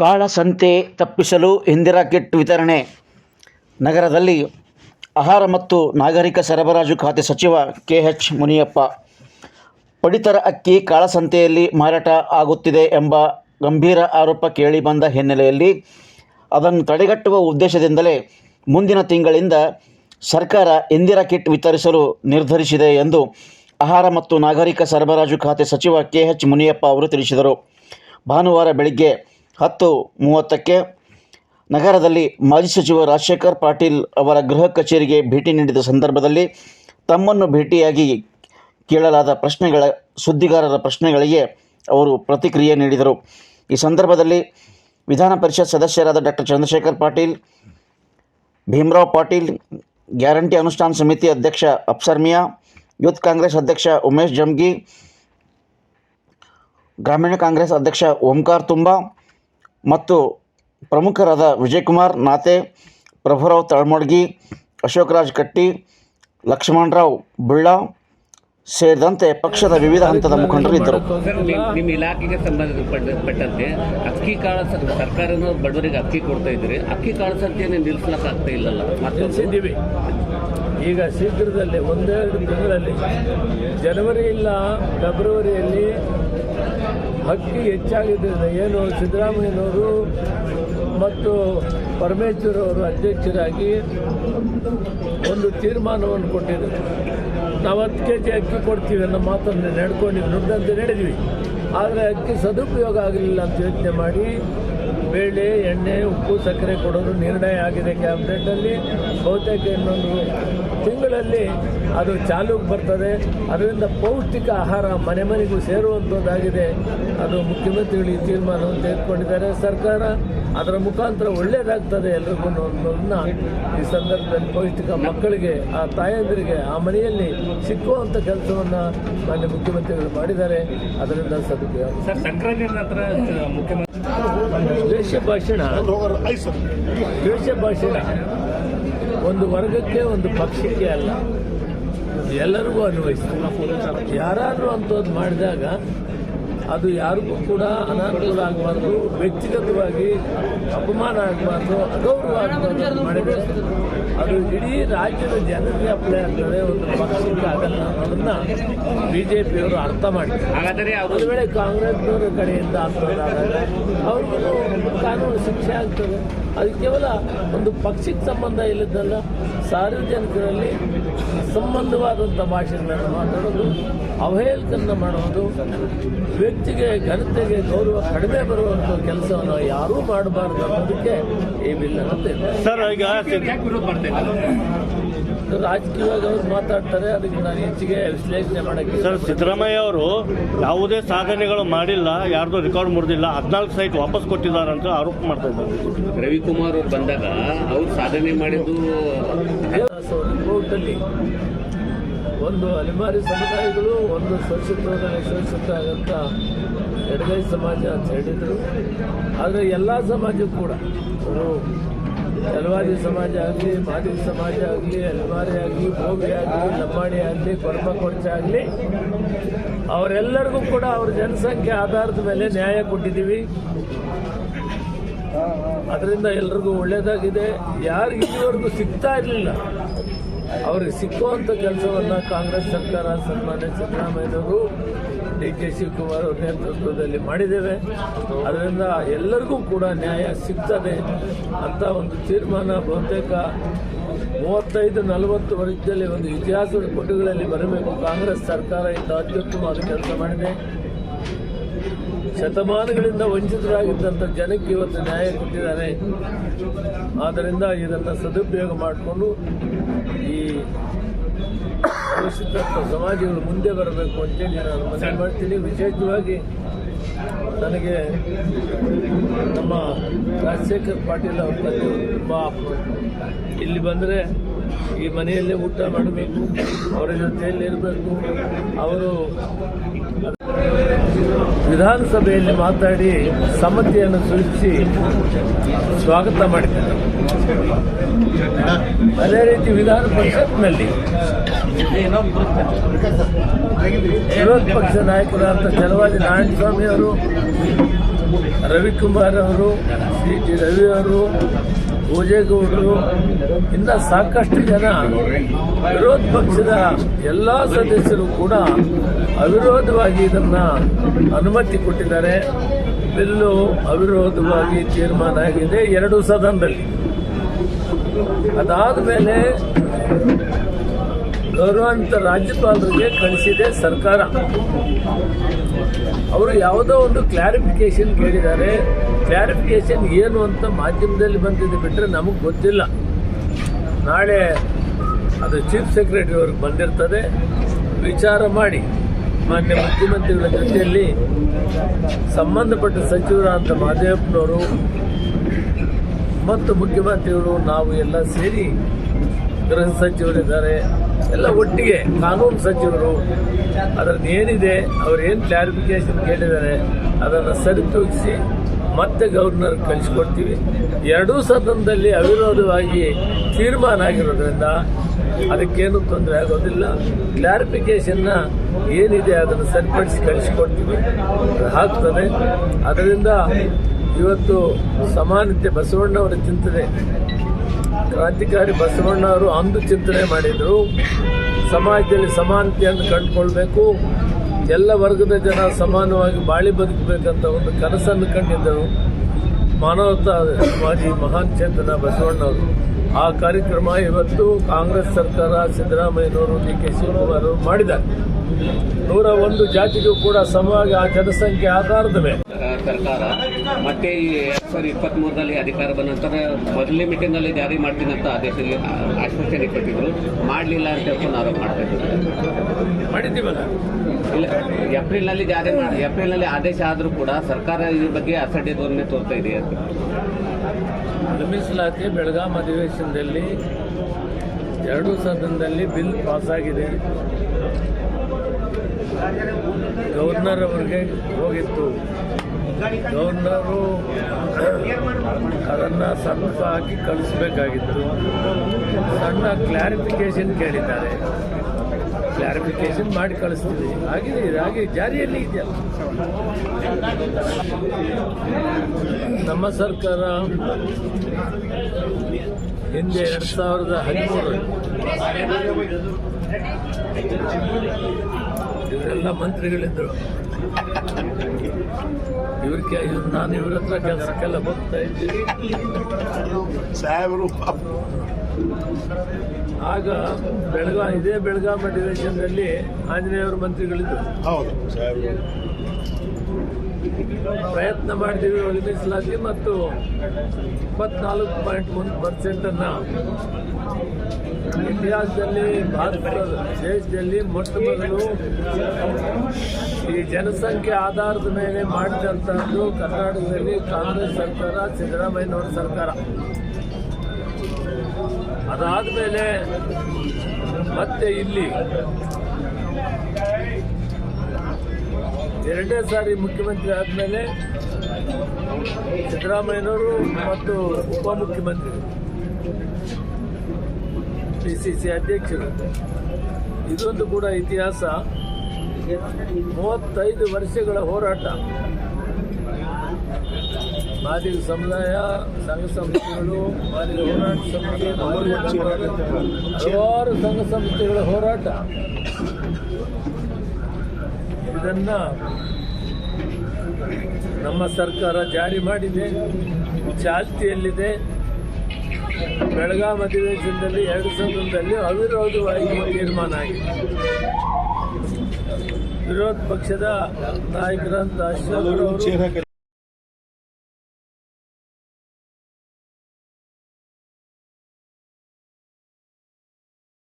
ಕಾಳಸಂತೆ ತಪ್ಪಿಸಲು ಇಂದಿರಾ ಕಿಟ್ ವಿತರಣೆ. ನಗರದಲ್ಲಿ ಆಹಾರ ಮತ್ತು ನಾಗರಿಕ ಸರಬರಾಜು ಖಾತೆ ಸಚಿವ ಕೆ ಎಚ್ ಮುನಿಯಪ್ಪ. ಪಡಿತರ ಅಕ್ಕಿ ಕಾಳಸಂತೆಯಲ್ಲಿ ಮಾರಾಟ ಆಗುತ್ತಿದೆ ಎಂಬ ಗಂಭೀರ ಆರೋಪ ಕೇಳಿಬಂದ ಹಿನ್ನೆಲೆಯಲ್ಲಿ ಅದನ್ನು ತಡೆಗಟ್ಟುವ ಉದ್ದೇಶದಿಂದಲೇ ಮುಂದಿನ ತಿಂಗಳಿಂದ ಸರ್ಕಾರ ಇಂದಿರಾ ಕಿಟ್ ವಿತರಿಸಲು ನಿರ್ಧರಿಸಿದೆ ಎಂದು ಆಹಾರ ಮತ್ತು ನಾಗರಿಕ ಸರಬರಾಜು ಖಾತೆ ಸಚಿವ ಕೆ ಎಚ್ ಮುನಿಯಪ್ಪ ಅವರು ತಿಳಿಸಿದರು. ಭಾನುವಾರ ಬೆಳಿಗ್ಗೆ ಹತ್ತು ಮೂವತ್ತಕ್ಕೆ ನಗರದಲ್ಲಿ ಮಾಜಿ ಸಚಿವ ರಾಜಶೇಖರ್ ಪಾಟೀಲ್ ಅವರ ಗೃಹ ಕಚೇರಿಗೆ ಭೇಟಿ ನೀಡಿದ ಸಂದರ್ಭದಲ್ಲಿ ತಮ್ಮನ್ನು ಭೇಟಿಯಾಗಿ ಕೇಳಲಾದ ಪ್ರಶ್ನೆಗಳ, ಸುದ್ದಿಗಾರರ ಪ್ರಶ್ನೆಗಳಿಗೆ ಅವರು ಪ್ರತಿಕ್ರಿಯೆ ನೀಡಿದರು. ಈ ಸಂದರ್ಭದಲ್ಲಿ ವಿಧಾನ ಪರಿಷತ್ ಸದಸ್ಯರಾದ ಡಾಕ್ಟರ್ ಚಂದ್ರಶೇಖರ್ ಪಾಟೀಲ್, ಭೀಮರಾವ್ ಪಾಟೀಲ್, ಗ್ಯಾರಂಟಿ ಅನುಷ್ಠಾನ ಸಮಿತಿ ಅಧ್ಯಕ್ಷ ಅಪ್ಸರ್ ಮಿಯಾ, ಯೂತ್ ಕಾಂಗ್ರೆಸ್ ಅಧ್ಯಕ್ಷ ಉಮೇಶ್ ಜಮ್ಗಿ, ಗ್ರಾಮೀಣ ಕಾಂಗ್ರೆಸ್ ಅಧ್ಯಕ್ಷ ಓಂಕಾರ್ ತುಂಬಾ ಮತ್ತು ಪ್ರಮುಖರಾದ ವಿಜಯಕುಮಾರ್ ನಾತೆ ಪ್ರಭುರಾವ್ ತಳಮಡ್ಗಿ ಅಶೋಕರಾಜ್ ಕಟ್ಟಿ ಲಕ್ಷ್ಮಣರಾವ್ ಬುಳ್ಳ ಸೇರಿದಂತೆ ಪಕ್ಷದ ವಿವಿಧ ಹಂತದ ಮುಖಂಡರು ಇದ್ದರು. ನಿಮ್ಮ ಇಲಾಖೆಗೆ ಸಂಬಂಧಪಟ್ಟಂತೆ ಅಕ್ಕಿ ಕಾಳ ಸರ್ಕಾರ ಸರ್ಕಾರನ ಬಡವರಿಗೆ ಅಕ್ಕಿ ಕೊಡ್ತಾ ಇದ್ದೀರಿ. ಅಕ್ಕಿ ಕಾಳ ಸಂತೆಯನ್ನು ನಿಲ್ಲಿಸ್ಲಿಕ್ಕಾಗ್ತಾ ಇಲ್ಲಲ್ಲ? ಮತ್ತೆ ನಿಲ್ಲಿಸಿದ್ದೀವಿ ಈಗ ಶೀಘ್ರದಲ್ಲೇ ಒಂದೆರಡು ತಿಂಗಳಲ್ಲಿ ಜನವರಿ ಇಲ್ಲ ಫೆಬ್ರವರಿಯಲ್ಲಿ ಅಕ್ಕಿ ಹೆಚ್ಚಾಗಿದ್ದರಿಂದ ಏನು ಸಿದ್ದರಾಮಯ್ಯನವರು ಮತ್ತು ಪರಮೇಶ್ವರ್ ಅವರು ಅಧ್ಯಕ್ಷರಾಗಿ ಒಂದು ತೀರ್ಮಾನವನ್ನು ಕೊಟ್ಟಿದ್ದರು. ನಾವು ಹತ್ತು ಕೆ ಜಿ ಅಕ್ಕಿ ಕೊಡ್ತೀವಿ ಅನ್ನೋ ಮಾತನ್ನು ನಡ್ಕೊಂಡು ನುಡ್ಡಂತೆ ನಡೆದ್ವಿ. ಆದರೆ ಅಕ್ಕಿ ಸದುಪಯೋಗ ಆಗಲಿಲ್ಲ ಅಂತ ಯೋಚನೆ ಮಾಡಿ ಬೇಳೆ ಎಣ್ಣೆ ಉಪ್ಪು ಸಕ್ಕರೆ ಕೊಡೋದು ನಿರ್ಣಯ ಆಗಿದೆ ಕ್ಯಾಬಿನೆಟ್ನಲ್ಲಿ ಬಹುತೇಕ ಇನ್ನೊಂದು ತಿಂಗಳಲ್ಲಿ ಅದು ಚಾಲೂಗೆ ಬರ್ತದೆ. ಅದರಿಂದ ಪೌಷ್ಟಿಕ ಆಹಾರ ಮನೆ ಮನೆಗೂ ಸೇರುವಂಥದ್ದಾಗಿದೆ ಅದು ಮುಖ್ಯಮಂತ್ರಿಗಳು ಈ ತೀರ್ಮಾನವನ್ನು ತೆಗೆದುಕೊಂಡಿದ್ದಾರೆ. ಸರ್ಕಾರ ಅದರ ಮುಖಾಂತರ ಒಳ್ಳೆಯದಾಗ್ತದೆ ಎಲ್ರಿಗೂ ಅನ್ನೋದನ್ನ ಈ ಸಂದರ್ಭದಲ್ಲಿ ಪೌಷ್ಟಿಕ ಮಕ್ಕಳಿಗೆ ಆ ತಾಯಂದಿರಿಗೆ ಆ ಮನೆಯಲ್ಲಿ ಸಿಕ್ಕುವಂಥ ಕೆಲಸವನ್ನು ಮಾನ್ಯ ಮುಖ್ಯಮಂತ್ರಿಗಳು ಮಾಡಿದ್ದಾರೆ. ಅದರಿಂದ ಸದುಪಯೋಗ. ದ್ವೇಷ ಭಾಷಣ ದ್ವೇಷ ಭಾಷಣ ಒಂದು ವರ್ಗಕ್ಕೆ ಒಂದು ಪಕ್ಷಕ್ಕೆ ಅಲ್ಲ ಎಲ್ಲರಿಗೂ ಅನ್ವಯಿಸ್ತಾರೆ ಯಾರಾದರೂ ಅಂಥದ್ದು ಮಾಡಿದಾಗ ಅದು ಯಾರಿಗೂ ಕೂಡ ಅನಾನುಕೂಲ ಆಗಬಾರ್ದು ವ್ಯಕ್ತಿಗತವಾಗಿ ಅಪಮಾನ ಆಗಬಾರ್ದು ಅಗೌರವ ಆಗಬಾರ್ದು ಅದು ಇಡೀ ರಾಜ್ಯದ ಜನರಿಗೆ ಅಪ್ಲೈ ಆಗ್ತದೆ ಒಂದು ಪಕ್ಷಕ್ಕೆ ಆಗಲ್ಲ ಅನ್ನೋದನ್ನ ಬಿ ಜೆ ಪಿಯವರು ಅರ್ಥ ಮಾಡ್ತಾರೆ. ಹಾಗಾದರೆ ಒಂದು ವೇಳೆ ಕಾಂಗ್ರೆಸ್ನವರ ಕಡೆಯಿಂದ ಆದಾಗ ಅವ್ರಿಗೂ ಕಾನೂನು ಶಿಕ್ಷೆ ಆಗ್ತದೆ. ಅದು ಕೇವಲ ಒಂದು ಪಕ್ಷಕ್ಕೆ ಸಂಬಂಧ ಇಲ್ಲದಲ್ಲ ಸಾರ್ವಜನಿಕರಲ್ಲಿ ಸಂಬಂಧವಾದಂಥ ಭಾಷೆಗಳನ್ನು ಮಾತಾಡೋದು ಅವಹೇಳಕನ್ನು ಮಾಡೋದು ವ್ಯಕ್ತಿಗೆ ಘನತೆಗೆ ಗೌರವ ಕಡಿಮೆ ಬರುವಂಥ ಕೆಲಸವನ್ನು ಯಾರೂ ಮಾಡಬಾರ್ದು ಅನ್ನೋದಕ್ಕೆ ಈ ಬಿಲ್ ಸರ್ ಈಗ ರಾಜಕೀಯವಾಗಿ ಅವ್ರು ಮಾತಾಡ್ತಾರೆ ಅದಕ್ಕೆ ನಾನು ಹೆಚ್ಚಿಗೆ ವಿಶ್ಲೇಷಣೆ ಮಾಡಕ್ಕೆ ಸರ್ ಸಿದ್ದರಾಮಯ್ಯ ಅವರು ಯಾವುದೇ ಸಾಧನೆಗಳು ಮಾಡಿಲ್ಲ ಯಾರ್ದು ರೆಕಾರ್ಡ್ ಮುರಿದಿಲ್ಲ ಹದಿನಾಲ್ಕು ಸೈಟ್ ವಾಪಸ್ ಕೊಟ್ಟಿದ್ದಾರೆ ಅಂತ ಆರೋಪ ಮಾಡ್ತಾ ಇದ್ದಾರೆ. ರವಿಕುಮಾರ್ ಅವ್ರು ಬಂದಾಗ ಅವ್ರು ಸಾಧನೆ ಮಾಡಿದ್ದು ಒಂದು ಅಲೆಮಾರಿ ಸಮುದಾಯಗಳು, ಒಂದು ಶೋಷಿತರನ್ನ ಶೋಷಿತಾಗಂತ ಎಡಗೈ ಸಮಾಜ ಅಂತ ಹೇಳಿದರು. ಆದರೆ ಎಲ್ಲ ಸಮಾಜಕ್ಕೂ ಕೂಡ ಎಲವಾದಿ ಸಮಾಜ ಆಗಲಿ, ಮಾದಿಗ ಸಮಾಜ ಆಗಲಿ, ಅಲೆಮಾರಿ ಆಗಲಿ, ಭೋಗಿ ಆಗಲಿ, ಲಂಬಾಣಿ ಆಗಲಿ ಕೊರಪ ಕೊಡ್ಚ ಆಗಲಿ, ಅವರೆಲ್ಲರಿಗೂ ಕೂಡ ಅವ್ರ ಜನಸಂಖ್ಯೆ ಆಧಾರದ ಮೇಲೆ ನ್ಯಾಯ ಕೊಟ್ಟಿದ್ದೀವಿ. ಅದರಿಂದ ಎಲ್ರಿಗೂ ಒಳ್ಳೆಯದಾಗಿದೆ ಯಾರು ಇಲ್ಲಿವರೆಗೂ ಸಿಗ್ತಾ ಇರಲಿಲ್ಲ. ಅವ್ರಿಗೆ ಸಿಕ್ಕುವಂಥ ಕೆಲಸವನ್ನು ಕಾಂಗ್ರೆಸ್ ಸರ್ಕಾರ, ಸನ್ಮಾನ್ಯ ಸಿದ್ದರಾಮಯ್ಯನವರು, ಡಿ ಕೆ ಶಿವಕುಮಾರ್ ಅವ್ರ ನೇತೃತ್ವದಲ್ಲಿ ಮಾಡಿದ್ದೇವೆ. ಅದರಿಂದ ಎಲ್ಲರಿಗೂ ಕೂಡ ನ್ಯಾಯ ಸಿಗ್ತದೆ ಅಂತ ಒಂದು ತೀರ್ಮಾನ ಬಹುತೇಕ ಮೂವತ್ತೈದು, ನಲವತ್ತು ವರ್ಷದಲ್ಲಿ ಒಂದು ಇತಿಹಾಸದ ಪುಟಗಳಲ್ಲಿ ಬರಬೇಕು. ಕಾಂಗ್ರೆಸ್ ಸರ್ಕಾರ ಇಂಥ ಅತ್ಯುತ್ತಮವಾದ ಕೆಲಸ ಮಾಡಿದೆ. ಶತಮಾನಗಳಿಂದ ವಂಚಿತರಾಗಿದ್ದಂಥ ಜನಕ್ಕೆ ಇವತ್ತು ನ್ಯಾಯ ಕೊಟ್ಟಿದ್ದಾರೆ. ಆದ್ದರಿಂದ ಇದನ್ನು ಸದುಪಯೋಗ ಮಾಡಿಕೊಂಡು ಈ ಶೋಷಿತಂಥ ಸಮಾಜಗಳು ಮುಂದೆ ಬರಬೇಕು ಅಂತೇಳಿ ನಾನು ಮನವಿ ಮಾಡ್ತೀನಿ. ವಿಶೇಷವಾಗಿ ನನಗೆ ನಮ್ಮ ರಾಜಶೇಖರ್ ಪಾಟೀಲ್ ಅವ್ರ ತಂದೆ ತುಂಬ ಇಲ್ಲಿ ಬಂದರೆ ಈ ಮನೆಯಲ್ಲೇ ಊಟ ಮಾಡಬೇಕು. ಅವರ ಜೊತೆಯಲ್ಲಿ ಇರಬೇಕು. ಅವರು ವಿಧಾನಸಭೆಯಲ್ಲಿ ಮಾತಾಡಿ ಸಮ್ಮತಿಯನ್ನು ಸೂಚಿಸಿ ಸ್ವಾಗತ ಮಾಡಿದ್ದಾರೆ. ಅದೇ ರೀತಿ ವಿಧಾನ ಪರಿಷತ್ನಲ್ಲಿ ವಿರೋಧ ಪಕ್ಷ ನಾಯಕರಾದ ಚಲವಾದಿ ನಾರಾಯಣಸ್ವಾಮಿ ಅವರು ರವಿಕುಮಾರ್ ಅವರು, ಸಿ ಟಿ ರವಿ ಅವರು ಭೋಜೇಗೌಡರು ಇಂದ ಸಾಕಷ್ಟು ಜನ ವಿರೋಧ ಪಕ್ಷದ ಎಲ್ಲ ಸದಸ್ಯರು ಕೂಡ ಅವಿರೋಧವಾಗಿ ಇದನ್ನ ಅನುಮತಿ ಕೊಟ್ಟಿದ್ದಾರೆ. ಬಿಲ್ಲು ಅವಿರೋಧವಾಗಿ ತೀರ್ಮಾನ ಆಗಿದೆ ಎರಡು ಸದನದಲ್ಲಿ. ಅದಾದ ಮೇಲೆ ಗೌರವಾನ್ವಿತ ರಾಜ್ಯಪಾಲರಿಗೆ ಕಳಿಸಿದೆ ಸರ್ಕಾರ. ಅವರು ಯಾವುದೋ ಒಂದು ಕ್ಲಾರಿಫಿಕೇಶನ್ ಕೇಳಿದ್ದಾರೆ. ಕ್ಲಾರಿಫಿಕೇಶನ್ ಏನು ಅಂತ ಮಾಧ್ಯಮದಲ್ಲಿ ಬಂದಿದ್ದು ಬಿಟ್ಟರೆ ನಮಗೆ ಗೊತ್ತಿಲ್ಲ. ನಾಳೆ ಅದು ಚೀಫ್ ಸೆಕ್ರೆಟರಿ ಅವ್ರಿಗೆ ಬಂದಿರ್ತದೆ. ವಿಚಾರ ಮಾಡಿ ಮಾನ್ಯ ಮುಖ್ಯಮಂತ್ರಿಗಳ ಜೊತೆಯಲ್ಲಿ ಸಂಬಂಧಪಟ್ಟ ಸಚಿವರಾದಂಥ ಮಾದೇವಪ್ಪನವರು ಮತ್ತು ಮುಖ್ಯಮಂತ್ರಿಗಳು, ನಾವು ಎಲ್ಲ ಸೇರಿ ಗೃಹ ಸಚಿವರಿದ್ದಾರೆ. ಎಲ್ಲ ಒಟ್ಟಿಗೆ ಕಾನೂನು ಸಚಿವರು ಅದರಲ್ಲಿ ಏನಿದೆ, ಅವ್ರು ಏನು ಕ್ಲಾರಿಫಿಕೇಶನ್ ಕೇಳಿದ್ದಾರೆ, ಅದನ್ನು ಸರಿತೂಗಿಸಿ ಮತ್ತೆ ಗವರ್ನರ್ ಕಳಿಸ್ಕೊಡ್ತೀವಿ. ಎರಡೂ ಸದನದಲ್ಲಿ ಅವಿರೋಧವಾಗಿ ತೀರ್ಮಾನ ಆಗಿರೋದ್ರಿಂದ ಅದಕ್ಕೇನು ತೊಂದರೆ ಆಗೋದಿಲ್ಲ. ಕ್ಲಾರಿಫಿಕೇಶನ್ನ ಏನಿದೆ ಅದನ್ನು ಸರಿಪಡಿಸಿ ಕಳಿಸ್ಕೊಡ್ತೀವಿ. ಹಾಕ್ತದೆ ಅದರಿಂದ ಇವತ್ತು ಸಮಾನತೆ ಬಸವಣ್ಣವರ ಚಿಂತನೆ ಕ್ರಾಂತಿಕಾರಿ ಬಸವಣ್ಣ ಅವರು ಅಂದು ಚಿಂತನೆ ಮಾಡಿದರು. ಸಮಾಜದಲ್ಲಿ ಸಮಾನತೆಯನ್ನು ಕಂಡುಕೊಳ್ಬೇಕು. ಎಲ್ಲ ವರ್ಗದ ಜನ ಸಮಾನವಾಗಿ ಬಾಳಿ ಬದುಕಬೇಕಂತ ಒಂದು ಕನಸನ್ನು ಕಂಡಿದ್ದರು. ಮಾನವತಾವಾದಿ ಮಹಾನ್ ಚೇತನ ಬಸವಣ್ಣವರು ಆ ಕಾರ್ಯಕ್ರಮ ಇವತ್ತು ಕಾಂಗ್ರೆಸ್ ಸರ್ಕಾರ ಸಿದ್ದರಾಮಯ್ಯನವರು ಡಿ ಕೆ ಶಿವಕುಮಾರ್ ಅವರು ಮಾಡಿದ್ದಾರೆ. ನೂರ ಒಂದು ಜಾತಿಗೂ ಕೂಡ ಸಮವಾಗಿ ಆ ಜನಸಂಖ್ಯೆ ಆಧಾರದ ಮೇಲೆ. ಸರ್ಕಾರ ಮತ್ತೆ ಈ ಎರಡ್ ಸಾವಿರದ ಇಪ್ಪತ್ತ್ ಮೂರರಲ್ಲಿ ಅಧಿಕಾರ ಬಂದ ನಂತರ ಮೊದಲನೇ ಮೀಟಿಂಗ್ ಅಲ್ಲಿ ಜಾರಿ ಮಾಡ್ತೀನಿ ಅಂತ ಆದೇಶದಲ್ಲಿ ಆಶ್ವಾಸನೆ ಕೊಟ್ಟಿದ್ರು. ಮಾಡಲಿಲ್ಲ ಅಂತ ಹೇಳ್ಕೊಂಡು ಆರೋಪ ಮಾಡ್ತಾ ಮಾಡಿದ್ದೀವಲ್ಲ? ಇಲ್ಲ ಏಪ್ರಿಲ್ನಲ್ಲಿ ಜಾರಿ ಮಾಡಿ ಏಪ್ರಿಲ್ನಲ್ಲಿ ಆದೇಶ ಆದರೂ ಕೂಡ ಸರ್ಕಾರ ಈ ಬಗ್ಗೆ ಅಸಡ್ಡೆ ಧೋರಣೆ ತೋರ್ತಾ ಇದೆ ಅಂತ. ಮೀಸಲಾತಿ ಬೆಳಗಾಂ ಅಧಿವೇಶನದಲ್ಲಿ ಎರಡು ಸದನದಲ್ಲಿ ಬಿಲ್ ಪಾಸ್ ಆಗಿದೆ ಗವರ್ನರ್ ಅವರಿಗೆ ಹೋಗಿತ್ತು. ಗವರ್ನರು ಅದನ್ನು ಸ್ವಲ್ಪ ಹಾಕಿ ಕಳಿಸ್ಬೇಕಾಗಿತ್ತು. ಸಣ್ಣ ಕ್ಲಾರಿಫಿಕೇಶನ್ ಕೇಳಿದ್ದಾರೆ. ಕ್ಲಾರಿಫಿಕೇಶನ್ ಮಾಡಿ ಕಳಿಸ್ತೀವಿ. ಹಾಗೆ ಹಾಗೆ ಜಾರಿಯಲ್ಲಿ ಇದೆಯಲ್ಲ ನಮ್ಮ ಸರ್ಕಾರ ಹಿಂದೆ ಎರಡು ಸಾವಿರದ ಹದಿಮೂರು ಇವರೆಲ್ಲ ಮಂತ್ರಿಗಳಿದ್ದರು. ಇವ್ರಿಗೆ ನಾನು ಇವ್ರ ಹತ್ರ ಕೆಲಸಕ್ಕೆಲ್ಲ ಬರ್ತಾ ಇದ್ದೀನಿ. ಸಾಹೇಬರು ಆಗ ಬೆಳಗಾಂ ಇದೇ ಬೆಳಗಾವಿ ಅಧಿವೇಶನದಲ್ಲಿ ಆಂಜನೇಯವರು ಮಂತ್ರಿಗಳಿದ್ದರು ಹೌದು ಪ್ರಯತ್ನ ಮಾಡಿದ್ದೀವಿ ಒಳಗಿಸಲಾಗಿ ಮತ್ತು ಇಪ್ಪತ್ನಾಲ್ಕು ಪಾಯಿಂಟ್ ಒಂದು ಪರ್ಸೆಂಟನ್ನು ಇತಿಹಾಸದಲ್ಲಿ ಭಾರತ ದೇಶದಲ್ಲಿ ಮೊಟ್ಟ ಮೊದಲು ಈ ಜನಸಂಖ್ಯೆ ಆಧಾರದ ಮೇಲೆ ಮಾಡಿದಂಥದ್ದು ಕರ್ನಾಟಕದಲ್ಲಿ ಕಾಂಗ್ರೆಸ್ ಸರ್ಕಾರ, ಸಿದ್ದರಾಮಯ್ಯನವರ ಸರ್ಕಾರ. ಅದಾದ ಮೇಲೆ ಮತ್ತೆ ಇಲ್ಲಿ ಎರಡನೇ ಸಾರಿ ಮುಖ್ಯಮಂತ್ರಿ ಆದಮೇಲೆ ಸಿದ್ದರಾಮಯ್ಯನವರು ಮತ್ತು ಉಪಮುಖ್ಯಮಂತ್ರಿ ಪಿ ಸಿ ಸಿ ಅಧ್ಯಕ್ಷರು. ಇದೊಂದು ಕೂಡ ಇತಿಹಾಸ. ಮೂವತ್ತೈದು ವರ್ಷಗಳ ಹೋರಾಟ. ಮಾದಿಗ ಸಮುದಾಯ, ಸಂಘ ಸಂಸ್ಥೆಗಳು, ಮಾದಿಗ ಹೋರಾಟ ಸಮಿತಿ ಹಲವಾರು ಸಂಘ ಸಂಸ್ಥೆಗಳ ಹೋರಾಟ. ಇದನ್ನ ನಮ್ಮ ಸರ್ಕಾರ ಜಾರಿ ಮಾಡಿದೆ. ಚಾಲ್ತಿಯಲ್ಲಿದೆ. ಬೆಳಗಾಂ ಅಧಿವೇಶನದಲ್ಲಿ ಎರಡು ಸಾವಿರದಲ್ಲಿ ಅವಿರೋಧವಾಗಿ ತೀರ್ಮಾನ ಆಗಿದೆ. ವಿರೋಧ ಪಕ್ಷದ ನಾಯಕರಂತ ಅಶೋಕ್